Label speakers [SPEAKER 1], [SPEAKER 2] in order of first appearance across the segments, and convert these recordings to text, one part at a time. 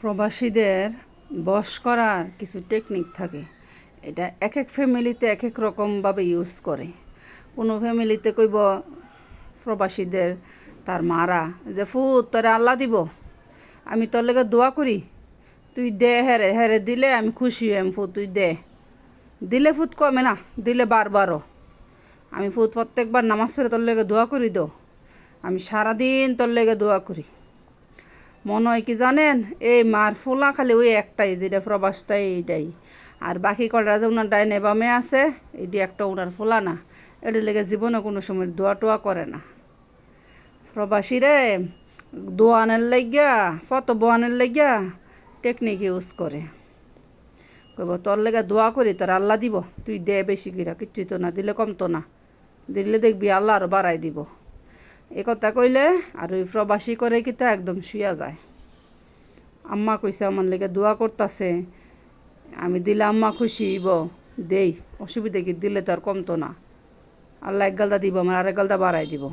[SPEAKER 1] প্রবাসীদের বশ করার কিছু টেকনিক থাকে। এটা এক এক ফ্যামিলিতে এক এক রকমভাবে ইউজ করে। কোনো ফ্যামিলিতে কইব, প্রবাসীদের তার মারা যে ফুত তোরে আল্লাহ দিব, আমি তোর লেগে দোয়া করি, তুই দে হেরে হেরে দিলে আমি খুশি হইম ফুত তুই দে। দিলে ফুত কমে না, দিলে বারবারও। আমি ফুত প্রত্যেকবার নামাজ পড়ে তোর লেগে দোয়া করি দো, আমি সারাদিন তোর লেগে দোয়া করি। মনে হয় কি জানেন? এই মার ফুলা খালি ওই একটাই, যেটা প্রবাসটাই এইটাই। আর বাকি কটা যে ওনার ডাইনে বামে আছে, এটি একটা ওনার ফুলা না। এটার লেগে জীবনে কোনো সময় দোয়া টোয়া করে না। প্রবাসী প্রবাসীরে দোয়ানের লাগিয়া ফত বোয়ানের লাগিয়া টেকনিক ইউজ করে। কইব, তোর লেগে দোয়া করি, তোর আল্লাহ দিব। তুই দে বেশি কিরা কিচ্ছুই তো না, দিলে কমতো না। দিলে দেখবি আল্লাহ আরও বাড়াই দিব। এ কথা কইলে আর ওই প্রবাসী করে কিতা একদম শুয়া যায়। আম্মা কইছে, আমার লেগে দোয়া করতাছে। আমি দিলে আম্মা খুশি হইব। দেই, অসুবিধা কি? দিলে তো আর কমতো না। আল্লাহ এক গালদা দিব, আমার আরেক গালদা বাড়াই দিব।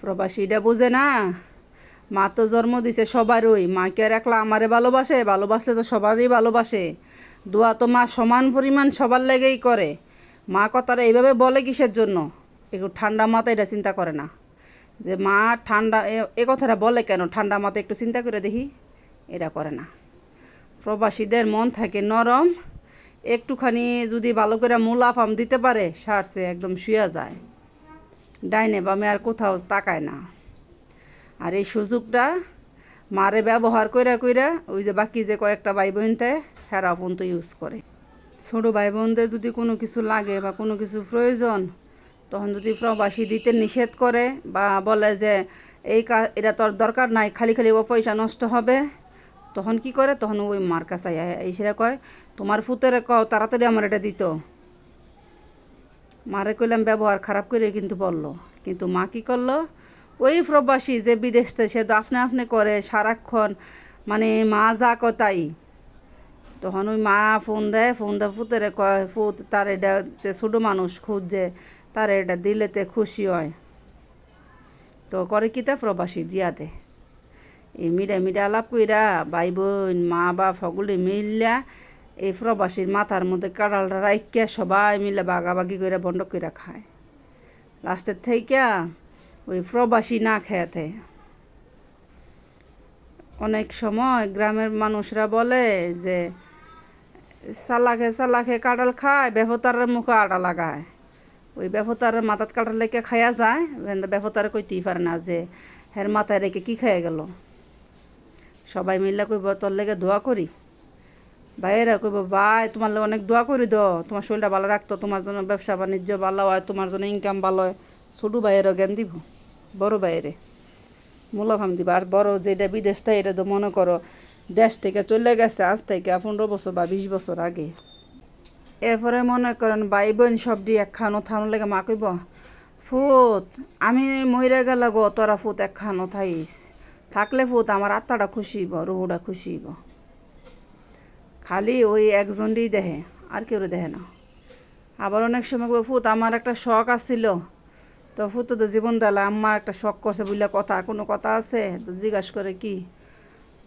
[SPEAKER 1] প্রবাসী এটা বুঝে না। মা তো জন্ম দিছে সবারই। মা কি আর একলা আমারে ভালোবাসে? ভালোবাসলে তো সবারই ভালোবাসে। দোয়া তো মা সমান পরিমাণ সবার লেগেই করে। মা কথাটা এইভাবে বলে কিসের জন্য? একটু ঠান্ডা মাথা এটা চিন্তা করে না। যে মা ঠান্ডা, এ কথাটা বলে কেন? ঠান্ডা মাথা একটু চিন্তা করে দেখি, এটা করে না। প্রবাসীদের মন থাকে নরম, একটুখানি যদি ভালো করে মুলাফাম দিতে পারে, সারছে, একদম শুয়ে যায়। ডাইনে বামে আর কোথাও তাকায় না। আর এই সুযোগটা মারে ব্যবহার কইরা কইরা ওই যে বাকি যে কয়েকটা ভাই বোনতে হেরা পর্যন্ত ইউজ করে। ছোট ভাই বোনদের যদি কোনো কিছু লাগে বা কোনো কিছু প্রয়োজন তখন যদি প্রবাসী দিতে নিষেধ করে বা বলে যে এই এটা তোর দরকার নাই, খালি খালি ও পয়সা নষ্ট হবে, তখন কি করে? তখন ওই মার কাছে এই সেটা কয়, তোমার ফুতের ক তাড়াতাড়ি আমার এটা দিত। মারে কইলাম, ব্যবহার খারাপ করে কিন্তু বলল। কিন্তু মা কি করল? ওই প্রবাসী যে বিদেশ সে তো আপনি আপনি করে সারাক্ষণ মানে মা যা তাই। তখন ওই মা ফোন দেয় ফোন দেয়, ফুতেরে কয়, ফুত, তার এটা ছোটো মানুষ খুঁজছে তার এটা দিলেতে খুশি হয়। তো করে কি তা প্রবাসী দিয়া দে। এই মিডা মিডা আলাপ কইরা ভাই বোন মা বাপ সকলে মিললা এই প্রবাসীর মাথার মধ্যে কাঁড়ালটা রাইকা সবাই মিলে বাগাবাগি করে বন্ধ করে খায়। লাস্টের থেকে ওই প্রবাসী না খেয়াতে অনেক সময় গ্রামের মানুষরা বলে যে সালাখে সালাখে কাঁঠাল খায় বেফতারের মুখে আটা লাগায়। ওই বেফতারের মাথাত কাঁঠাল লেগে খাইয়া যায় বেফতারে কইতেই পারে না যে, হের মাথায় রেখে কি খাইয়া গেল? সবাই মিললে কইব, তোর লেগে দোয়া করি। ভাইয়েরা কইব, ভাই, তোমার লেগে অনেক দোয়া করি দো। তোমার শরীরটা ভালো রাখতো, তোমার জন্য ব্যবসা বাণিজ্য ভালো হয়, তোমার জন্য ইনকাম ভালো হয়। ছোটো ভাইয়েরও জ্ঞান দিব, বড় ভাইয়েরে। মুলাফাম দিবা, আর বড় যেটা বিদেশ থেকে এটা তো মনে করো, দেশ থেকে চলে গেছে আজ থেকে পনেরো বছর বা বিশ বছর আগে। এরপরে মনে করেন ভাই বোন সব দিয়ে একখানো থানো লেগে মা কইব, ফুত, আমি মইরা গেলে গো, তোরা ফুত একখানো থাইস থাকলে ফুত আমার আত্মাটা খুশি হইব, রুহুটা খুশি হইব। খালি ওই একজনই দেহে, আর কেউ দেহে না। আবার অনেক সময় ফুত, আমার একটা শখ আসছিল তো ফুত তো জীবন দেলা আমার একটা শখ করছে বুঝলে কথা, কোনো কথা আছে? তো জিজ্ঞাসা করে কি?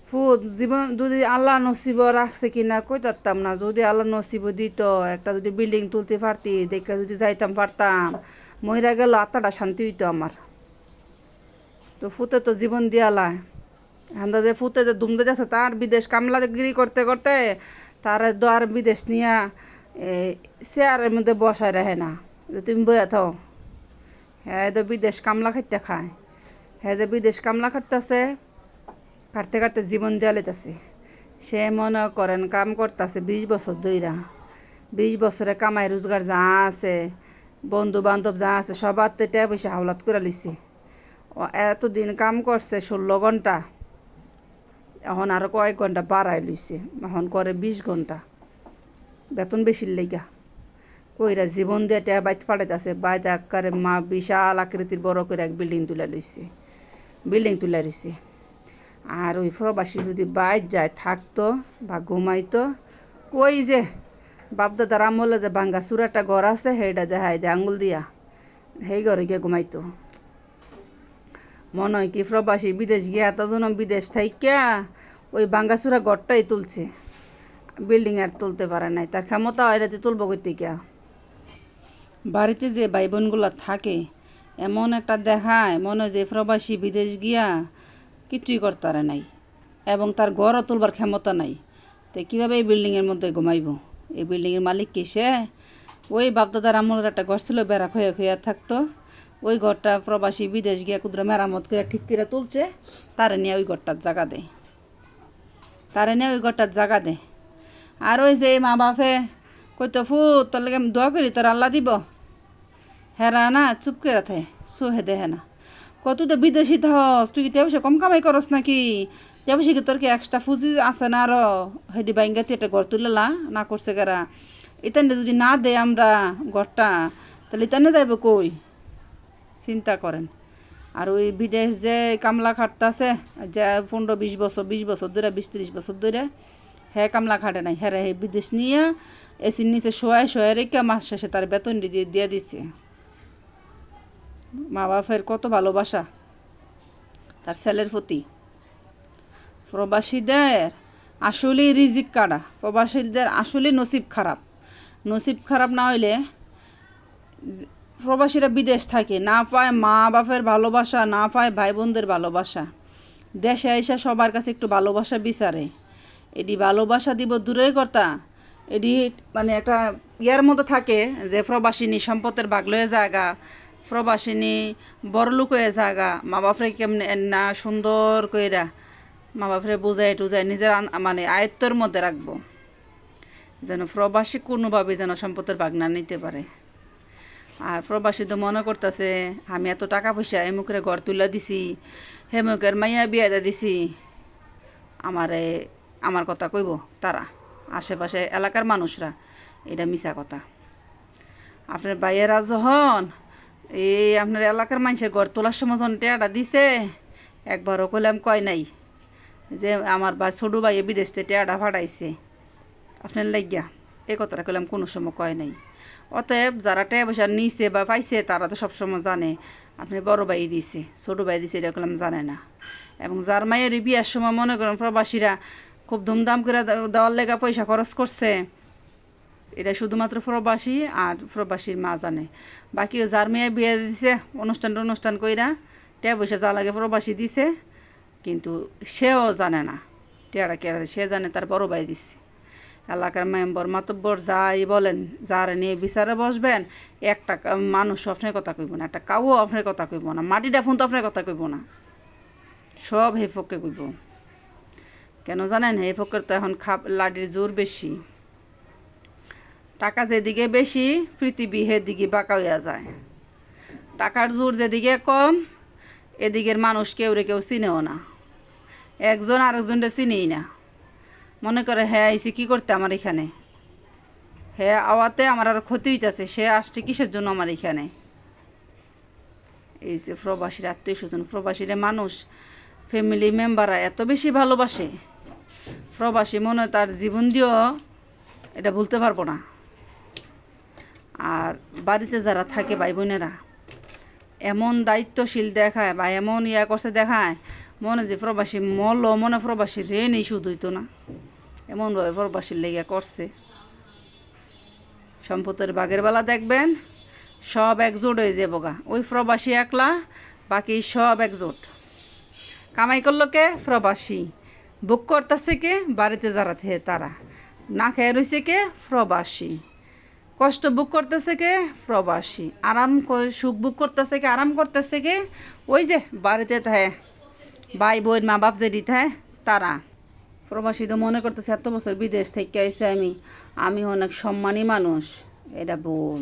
[SPEAKER 1] ফুত জীবন যদি আল্লাহ নসিব রাখছে কি না কই পারতাম না। যদি আল্লাহ নসিব দিত, একটা যদি বিল্ডিং তুলতে পারতি, দেখে যদি যাইতাম পারতাম মহিরা গেল, আত্মাটা শান্তি হইতো আমার। তো ফুতে তো জীবন দিয়ালা হান্দা যে ফুতে যে দুমদে যাচ্ছে, তার বিদেশ কামলাগিরি করতে করতে, তার আর বিদেশ নিয়া চেয়ারের মধ্যে বসায় রাখে না। যে তুমি বইয়া থাও। হ্যাঁ তো বিদেশ কামলা খাইতে খায়। হ্যাঁ যে বিদেশ কামলা খাটতেছে কাটতে কাটতে জীবন দেওয়া লেতেছে সে মনে করেন কাম করতেছে বিশ বছর দইরা। বিশ বছরে কামাই রোজগার যা আছে বন্ধু বান্ধব যা আছে সবার তো টেয়া পয়সা হাওলাত করে লিছে এতদিন কাম করছে ষোলো ঘণ্টা, এখন আরও কয়েক ঘণ্টা বাড়াই লইছে, এখন করে বিশ ঘণ্টা। বেতন বেশির লেগা। কইরা জীবন দিয়ে টেয়া বাইত ফাটাইতেছে বাইত একবারে মা বিশাল আকৃতির বড় করে এক বিল্ডিং তুলে লইছে। বিল্ডিং তুলে রইছে আর ওই প্রবাসী যদি বাইর যায়, থাকতো বা ঘুমাইতো, ওই যে বাপদাদার আমলে যে ভাঙ্গা চূড়াটা ঘর আছে, সেইটা দেখাই দে আঙুল দিয়া, সেই ঘরে গিয়ে ঘুমাইতো। মনে হয় কি প্রবাসী বিদেশ গিয়া এতজন বিদেশ থাইকা ওই বাঙ্গাসুরা ঘরটাই তুলছে, বিল্ডিং আর তুলতে পারে নাই, তার ক্ষমতা হয় রাতে তুলবো কই থেকে? বাড়িতে যে ভাই বোনগুলো থাকে, এমন একটা দেখায়, মনে হয় যে প্রবাসী বিদেশ গিয়া কিছুই করতে পারে নাই। এবং তার ঘরও তুলবার ক্ষমতা নাই। তো কীভাবে এই বিল্ডিংয়ের মধ্যে ঘুমাইব? এই বিল্ডিংয়ের মালিক কি সে? ওই বাপদাদার আমলের একটা ঘর ছিল, বেড়া খয়ে খয়ে থাকতো। ওই ঘরটা প্রবাসী বিদেশ গিয়া কুদরা মেরামত করে ঠিক করে তুলছে। তারে নিয়ে ওই ঘরটার জায়গা দেয় তারে নিয়ে ওই ঘরটার জায়গা দেয় আর ওই যে মা বাপে কইতো, ফু, তোর লাগে দোয়া করি, তোর আল্লাহ দিব? হেরা না, চুপ করে থাকে সোহে দেহে না। কত তো বিদেশি হস তুই কি পয়সা কম কামাই করস নাকি? পয়সা কি তোর কি এক্সট্রা ফুজি আছে না আরও? হেডি বাইঙ্গা তুই একটা ঘর তুলেলা না করছে গেরা। ইতানে যদি না দেয় আমরা ঘরটা, তাহলে ইতানে যাইব কই? চিন্তা করেন। আর ওই বিদেশ যে কামলা খাটতাছে, যে পনেরো, বিশ বছর বিশ বছর ধরে বিশ, ত্রিশ বছর ধরে হ্যাঁ কামলা খাটে নাই। হ্যাঁ হে বিদেশ নিয়ে এসির নিচে শোয়ায় শোয়ায় রেখে মাস শেষে তার বেতন দিয়ে দিয়ে দিছে। মা বাপের কত ভালোবাসা। তার ছেলের প্রতি। প্রবাসীদের আসলেই রিজিক কাটা। প্রবাসীদের আসলে নসিব খারাপ। নসিব খারাপ না হইলে প্রবাসীরা বিদেশ থাকে, না পায় মা বাপের ভালোবাসা, না পায় ভাই বোনদের ভালোবাসা। দেশে এসে সবার কাছে একটু ভালোবাসা বিচারে। এটি ভালোবাসা দিব দূরের কথা। এটি মানে একটা ইয়ার মতো থাকে যে প্রবাসী নিঃসম্পদের ভাগ লয়ে জায়গা প্রবাসিনী বড়লোক হয়ে জায়গা মা বাপরে কেমনে না সুন্দর কইরা মা বাপরে বুঝাই টুজাই নিজের মানে আয়ত্তর মধ্যে রাখব। যেন প্রবাসী কোনোভাবে যেন সম্পদের ভাগ না নিতে পারে। আর প্রবাসী তো মনে করতেছে, আমি এত টাকা পয়সা এমুকের ঘর তুলে দিছি হেমুকের মাইয়া বিয়া দিয়ে দিছি। আমারে, আমার কথা কইব তারা, আশেপাশে এলাকার মানুষরা, এটা মিছা কথা। আপনার ভাইয়েরা যখন এই আপনার এলাকার মানুষের ঘর তোলার সময় যখন টেয়াটা দিছে, একবারও কইলাম, কয় নাই? যে আমার বা ছোটো ভাই বিদেশ থেকে টেয়াটা ফাটাইছে আপনার লাগিয়া এই কথাটা কইলাম, কোনো সময় কয় নাই। অতএব যারা টাকা পয়সা নিছে বা পাইছে, তারা তো সবসময় জানে আপনি বড় ভাই দিছে, ছোট ভাই দিছে, এটা করলাম জানে না। এবং যার মায়ের বিয়ার সময় মনে করেন, প্রবাসীরা খুব ধুমধাম করে দেওয়ার লেগা পয়সা খরচ করছে এটা শুধুমাত্র প্রবাসী আর প্রবাসীর মা জানে। বাকি যার মেয়ে বিয়ে দিছে, অনুষ্ঠান অনুষ্ঠান কইরা টাকা পয়সা যা লাগে প্রবাসী দিছে, কিন্তু সেও জানে না। টেয়ারা কেড়া সে জানে তার বড় ভাই দিচ্ছে এলাকার মেম্বর মাতব্বর যাই বলেন, যার নিয়ে বিচারে বসবেন, একটা মানুষ আপনার কথা কইব না, একটা কাউ আপনার কথা কইব না, মাটিটা ফোন তো আপনার কথা কইব না। সব হে ফককে কইব। কেন জানেন? হে ফকের তো এখন খাপ লাডির জোর বেশি। টাকা যেদিকে বেশি পৃথিবী হেদিকে বাঁকা হইয়া যায়। টাকার জোর যেদিকে কম এদিকের মানুষ কেউ রে কেউ চিনেও না। একজন আরেকজনটা চিনেই না। মনে করে হ্যাঁ আইসি কি করতে আমার এখানে? হ্যাঁ আওয়াতে আমার আর ক্ষতি হইতেছে, সে আসছে কিসের জন্য আমার এখানে? এই যে প্রবাসীর আত্মীয় স্বজন প্রবাসীরা মানুষ ফ্যামিলি মেম্বাররা এত বেশি ভালোবাসে। প্রবাসী মনে তার জীবন দিয়েও এটা ভুলতে পারব না। আর বাড়িতে যারা থাকে ভাই বোনেরা এমন দায়িত্বশীল দেখায় বা এমন ইয়া করছে দেখায়, মনে যে প্রবাসী মল, মনে প্রবাসী রে নেই শুধু হইতো না। এমনভাবে প্রবাসীর লেগে করছে। সম্পদের বাগের বেলা দেখবেন, সব একজোট হয়ে যাব গা। ওই প্রবাসী একলা, বাকি সব একজোট। কামাই করল কে? প্রবাসী। বুক করতেছে কে? বাড়িতে যারা তারা। না খেয়ে রয়েছে কে? প্রবাসী। কষ্ট বুক করতেছে কে? প্রবাসী। আরাম সুখ বুক করতেছে কে? আরাম করতেছে কে? ওই যে বাড়িতে থাকে ভাই, বোন, মা, বাপ যে দিতে তারা। প্রবাসী তো মনে করতেছে, এত বছর বিদেশ থেকে আইসে আমি। আমি অনেক সম্মানী মানুষ। এটা ভুল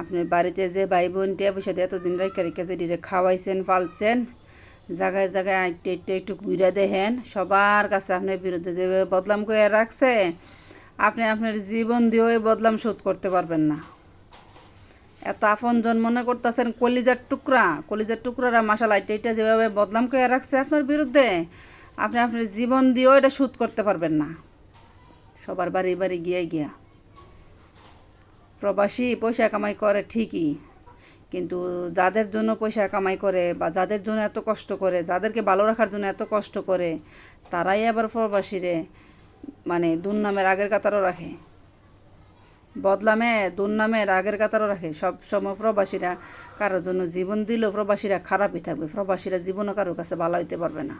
[SPEAKER 1] আপনার বাড়িতে যে ভাই, বোন টিয়া পয়সা দিয়ে এতদিন রেখে রেখে যে ডিরে খাওয়াইছেন, পালছেন জায়গায় জায়গায় আইটে একটু একটু ঘুরে দেখেন, সবার কাছে আপনার বিরুদ্ধে বদলাম করে রাখছে আপনি আপনার জীবন দিয়েও বদলাম শোধ করতে পারবেন না। এত আপনজন মনে করতেছেন, কলিজার টুকরা, কলিজার টুকরারা মাসাল এটা যেভাবে বদলাম করে রাখছে আপনার বিরুদ্ধে, আপনি আপনার জীবন দিয়েও এটা শোধ করতে পারবেন না। সবার বাড়ি বাড়ি গিয়ে গিয়া। প্রবাসী পয়সা কামাই করে ঠিকই, কিন্তু যাদের জন্য পয়সা কামাই করে বা যাদের জন্য এত কষ্ট করে, যাদেরকে ভালো রাখার জন্য এত কষ্ট করে, তারাই আবার প্রবাসীরে মানে দুর্নামের আগের কাতারও রাখে। বদলামে দুর্নামের আগের কাতারও রাখে। সব সময় প্রবাসীরা কারোর জন্য জীবন দিলেও প্রবাসীরা খারাপই থাকবে। প্রবাসীরা জীবনও কারোর কাছে ভালো হইতে পারবে না।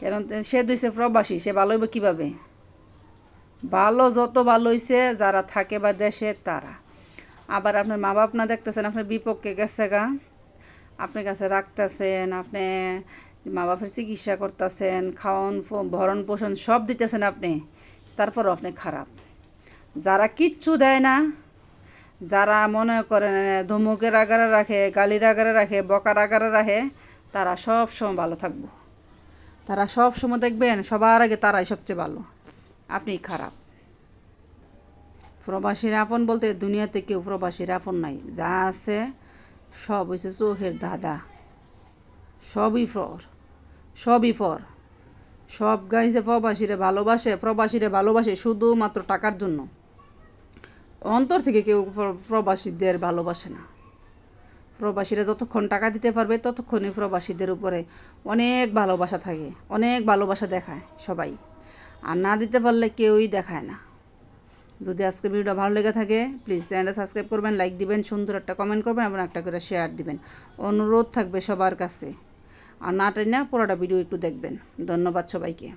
[SPEAKER 1] কারণ সে দিছে প্রবাসী, সে ভালো হইবে কীভাবে? ভালো যত ভালো হইছে, যারা থাকে বা দেশে, তারা। আবার আপনার মা বাপ না দেখতেছেন, আপনার বিপক্ষে গেছে গা। আপনার কাছে রাখতেছেন, আপনি মা বাপের চিকিৎসা করতেছেন, খাওয়ান ভরণ পোষণ সব দিতেছেন আপনি, তারপরও আপনি খারাপ। যারা কিচ্ছু দেয় না, যারা মনে করেন ধমকের আগারে রাখে, গালির আগারে রাখে, বকার আগারে রাখে, তারা সব সময় ভালো থাকব। তারা সব সময় দেখবেন সবার আগে তারাই সবচেয়ে ভালো। আপনি খারাপ। প্রবাসীর আপন বলতে দুনিয়াতে কেউ প্রবাসীর আপন নাই। যা আছে সব হয়েছে চোখের দাদা সবই ফর সবই ফর। সব গাইছে প্রবাসীরে ভালোবাসে প্রবাসীরে ভালোবাসে শুধুমাত্র টাকার জন্য। অন্তর থেকে কেউ প্রবাসীদের ভালোবাসে না। প্রবাসীরা যতক্ষণ টাকা দিতে পারবে, ততক্ষণই প্রবাসীদের উপরে অনেক ভালোবাসা থাকে, অনেক ভালোবাসা দেখায় সবাই। আর না দিতে পারলে কেউই দেখায় না। যদি আজকে ভিডিওটা ভালো লেগে থাকে প্লিজ চ্যানেলটা সাবস্ক্রাইব করবেন লাইক দিবেন, সুন্দর একটা কমেন্ট করবেন এবং একটা করে শেয়ার দিবেন। অনুরোধ থাকবে সবার কাছে। আর না টেনে পুরোটা ভিডিও একটু দেখবেন। ধন্যবাদ সবাইকে।